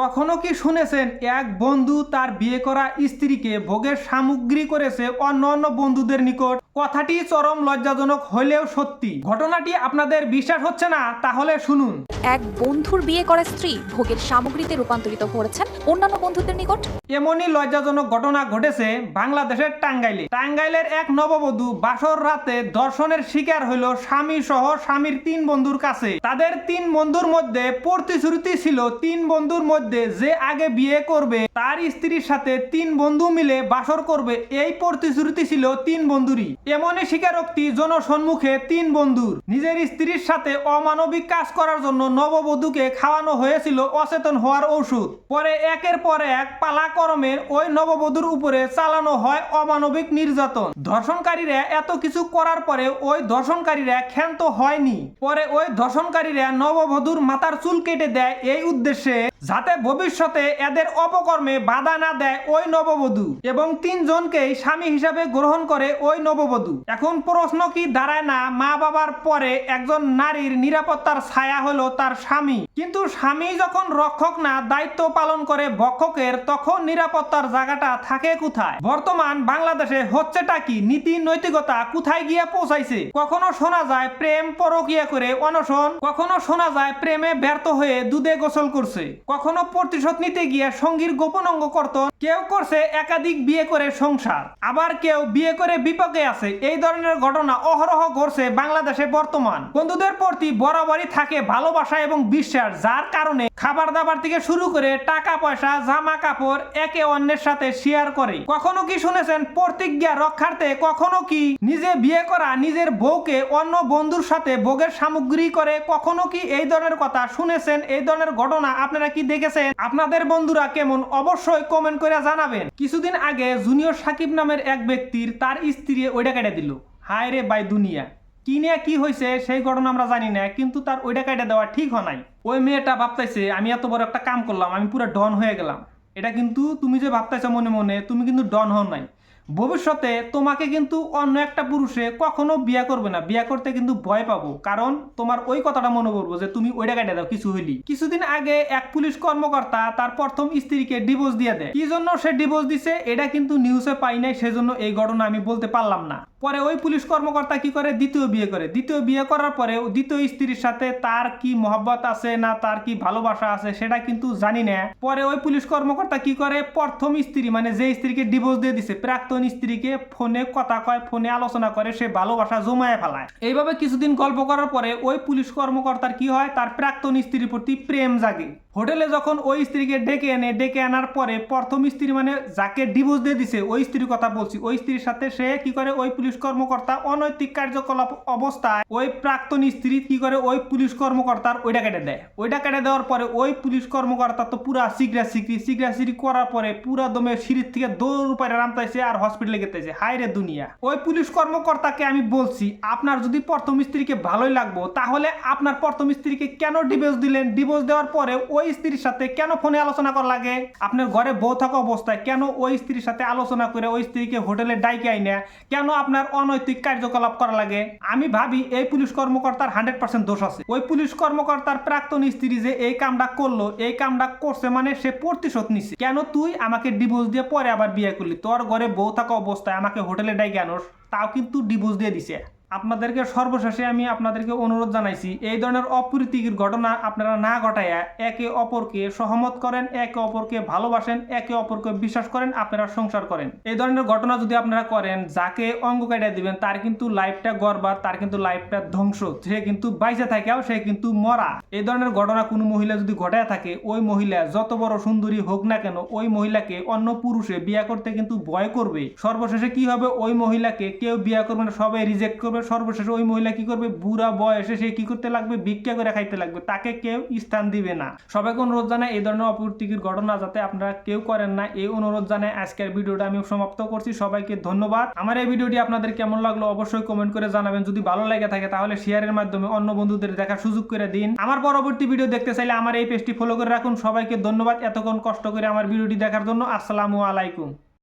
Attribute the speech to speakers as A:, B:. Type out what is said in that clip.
A: কখনো কি শুনেছেন, এক বন্ধু তার বিয়ে করা স্ত্রীকে ভোগের সামগ্রী করেছে অন্য অন্য বন্ধুদের নিকট? কথাটি চরম লজ্জাজনক হলেও সত্যি। ঘটনাটি আপনাদের বিশ্বাস হচ্ছে না? তাহলে শুনুন।
B: এক বন্ধুর বিয়ে করা স্ত্রী ভোগের সামগ্রীতে রূপান্তরিত করেছেন অন্যান্য বন্ধুদের নিকট।
A: এমনই লজ্জাজনক ঘটনা ঘটেছে বাংলাদেশের টাঙ্গাইলে। টাঙ্গাইলের এক নববধূ বাসর রাতে দর্শনের শিকার হইল স্বামী সহ স্বামীর তিন বন্ধুর কাছে। তাদের তিন বন্ধুর মধ্যে প্রতিশ্রুতি ছিল তিন বন্ধুর মধ্যে যে আগে বিয়ে করবে, তার স্ত্রীর সাথে তিন বন্ধু মিলে বাসর করবে, এই প্রতিশ্রুতি ছিল তিন বন্ধুরই। এমনই স্বীকারোক্তি জনসম্মুখে তিন বন্ধুর। নিজের স্ত্রীর সাথে অমানবিক কাজ করার জন্য নববধূকে খাওয়ানো হয়েছিল অচেতন হওয়ার ঔষধ। পরে একের পর এক পালাকরমের ওই নববধূর উপরে চালানো হয় অমানবিক নির্যাতন। ধর্ষণকারীরা এত কিছু করার পরে ওই ধর্ষণকারীরা ক্ষান্ত হয়নি। পরে ওই ধর্ষণকারীরা নববধূর মাথার চুল কেটে দেয় এই উদ্দেশ্যে যাতে ভবিষ্যতে এদের অপকর্মে বাধা না দেয় ওই নববধূ এবং তিনজনকেই স্বামী হিসাবে গ্রহণ করে ওই নববধূ। এখন প্রশ্ন কি দাঁড়ায় না মা বাবার পরে একজন নারীর নিরাপত্তার ছায়া হলো তার স্বামী? কিন্তু স্বামী যখন রক্ষক না, দায়িত্ব পালন করে ভক্ষকের, তখন নিরাপত্তার জায়গাটা থাকে কোথায়? বর্তমান বাংলাদেশে হচ্ছেটা কি? নীতি, নৈতিকতা কোথায় গিয়ে পৌঁছাইছে? কখনো শোনা যায় প্রেম পরকিয়া করে অনশন, কখনো শোনা যায় প্রেমে ব্যর্থ হয়ে দুধে গোসল করছে। কখনো প্রতিশোধ নিতে গিয়ে সঙ্গীর গোপন অঙ্গ করত কেউ করছে একাধিক বিয়ে করে সংসার, আবার কেউ বিয়ে করে বিপকে আছে, এই ধরনের ঘটনা অহরহ ঘটছে বাংলাদেশে বর্তমান। বন্ধুদের প্রতি বরাবরই থাকে ভালোবাসা এবং বিশ্বাস, যার কারণে খাবার দাবার থেকে শুরু করে টাকা পয়সা জামা কাপড় একে অন্যের সাথে শেয়ার করে। কখনো কি শুনেছেন, প্রতিজ্ঞা রক্ষার্থে কখনো কি নিজে বিয়ে করা নিজের বউকে অন্য বন্ধুর সাথে ভোগের সামগ্রী করে? কখনো কি এই ধরনের কথা শুনেছেন? এই ধরনের ঘটনা আপনারা কি দেখেছেন? আপনাদের বন্ধুরা কেমন? অবশ্যই কমেন্ট করে জানাবেন। কিছুদিন আগে জুনিয়র সাকিব নামের এক ব্যক্তির তার স্ত্রী ওইটা কেটে দিল। হায় রে বাই দুনিয়া। কি নিয়ে কি হয়েছে সেই ঘটনা আমরা জানি না, কিন্তু তার ওইটা কেটে দেওয়া ঠিক হয় নাই। ওই মেয়েটা ভাবতেছে আমি এত বড় একটা কাম করলাম, আমি পুরো ডন হয়ে গেলাম। এটা কিন্তু তুমি যে ভাবতেছো মনে মনে, তুমি কিন্তু ডন হও নাই। ভবিষ্যতে তোমাকে কিন্তু অন্য একটা পুরুষে কখনো বিয়ে করবে না। বিয়ে করতে কিন্তু ভয় পাবো। কারণ তোমার ওই কথাটা মনে করব যে তুমি ওইটা কেটে দাও, কিছু হইলি। কিছুদিন আগে এক পুলিশ কর্মকর্তা তার প্রথম স্ত্রীকে ডিভোর্স দিয়ে দেয়। কি জন্য সে ডিভোর্স দিছে এটা কিন্তু নিউজে পাই নাই, সেজন্য এই ঘটনা আমি বলতে পারলাম না। পরে ওই পুলিশ কর্মকর্তা কি করে? দ্বিতীয় বিয়ে করে। দ্বিতীয় বিয়ে করার পরে দ্বিতীয় স্ত্রীর সাথে তার কি মহব্বত আছে না তার কি ভালোবাসা আছে সেটা কিন্তু জানি না। পরে ওই পুলিশ কর্মকর্তা কি করে? প্রথম স্ত্রী মানে যে স্ত্রীকে ডিভোর্স দিয়ে দিছে, প্রাক্তন স্ত্রীকে ফোনে কথা কয়, ফোনে আলোচনা করে, সে ভালোবাসা জমায়ে ফেলায়। এইভাবে কিছুদিন গল্প করার পরে ওই পুলিশ কর্মকর্তার কি হয়? তার প্রাক্তন স্ত্রীর প্রতি প্রেম জাগে। হোটেলে যখন ওই স্ত্রীকে ডেকে এনে, ডেকে আনার পরে প্রথম স্ত্রী মানে যাকে ডিভোর্স দিয়ে দিছে, ওই স্ত্রীর কথা বলছি। ওই স্ত্রীর সাথে সে কি করে? ওই পুলিশ কর্মকর্তা অনৈতিক কার্যকলাপ অবস্থায় ওই প্রাক্তন স্ত্রী কি করে? ওই পুলিশ কর্মকর্তার ওইটা কেটে দেয়। ওইটা কেটে দেওয়ার পরে ওই পুলিশ কর্মকর্তা তো পুরা সিগরা সিগরি সিগরা সিগরি করার পরে পুরা দমে সিঁড়ির থেকে দৌড় পায়ে নামতাইছে আর হসপিটালে গেতেছে হায় রে দুনিয়া। ওই পুলিশ কর্মকর্তাকে আমি বলছি, আপনার যদি প্রথম স্ত্রীকে ভালোই লাগবো, তাহলে আপনার প্রথম স্ত্রীকে কেন ডিভোর্স দিলেন? ডিভোর্স দেওয়ার পরে ওই স্ত্রীর সাথে কেন ফোনে আলোচনা করা লাগে? আপনার ঘরে বউ থাকা অবস্থায় কেন ওই স্ত্রীর সাথে আলোচনা করে ওই স্ত্রীকে হোটেলে ডাইকে আইনে? কেন আপনার অনৈতিক কার্যকলাপ করা লাগে? আমি ভাবি এই পুলিশ কর্মকর্তার হান্ড্রেড পার্সেন্ট দোষ আছে। ওই পুলিশ কর্মকর্তার প্রাক্তন স্ত্রী যে এই কামটা করল, এই কামটা করছে মানে সে প্রতিশোধ নিছে। কেন তুই আমাকে ডিভোর্স দিয়ে পরে আবার বিয়ে করলি? তোর ঘরে বউ থাকা অবস্থায় আমাকে হোটেলে ডাইকে আনোস, তাও কিন্তু ডিভোর্স দিয়ে দিছে। আপনাদেরকে সর্বশেষে আমি আপনাদেরকে অনুরোধ জানাইছি, এই ধরনের অপ্রীতিকর ঘটনা আপনারা না ঘটাইয়া একে অপরকে সহমত করেন, একে অপরকে ভালোবাসেন, একে অপরকে বিশ্বাস করেন, আপনারা সংসার করেন। এই ধরনের ঘটনা যদি আপনারা করেন, যাকে অঙ্গ কাটিয়ে দিবেন, তার কিন্তু লাইফটা গড়বার তার কিন্তু লাইফটা ধ্বংস। সে কিন্তু বাইসে থাকেও, সে কিন্তু মরা। এই ধরনের ঘটনা কোনো মহিলা যদি ঘটায় থাকে, ওই মহিলা যত বড় সুন্দরী হোক না কেন, ওই মহিলাকে অন্য পুরুষে বিয়ে করতে কিন্তু ভয় করবে। সর্বশেষে কি হবে? ওই মহিলাকে কেউ বিয়ে করবে না, সবাই রিজেক্ট করবে, সর্বশেষে ওই মহিলা কি করবে? বুড়া বয়সে সে কি করতে লাগবে? ভিক্ষা করে খাইতে লাগবে। তাকে কেউ স্থান দিবে না। সবাইকে অনুরোধ জানায় এই ধরনের অপ্রীতিকর ঘটনা যাতে আপনারা কেউ করেন না, এই অনুরোধ জানায় আজকের ভিডিওটা আমি সমাপ্ত করছি। সবাইকে ধন্যবাদ। আমার এই ভিডিওটি আপনাদের কেমন লাগল অবশ্যই কমেন্ট করে জানাবেন। যদি ভালো লেগে থাকে, তাহলে শেয়ারের মাধ্যমে অন্য বন্ধুদের দেখার সুযোগ করে দিন। আমার পরবর্তী ভিডিও দেখতে চাইলে আমার এই পেজটি ফলো করে রাখুন। সবাইকে ধন্যবাদ। এতক্ষণ কষ্ট করে আমার ভিডিওটি দেখার জন্য আসসালামু আলাইকুম।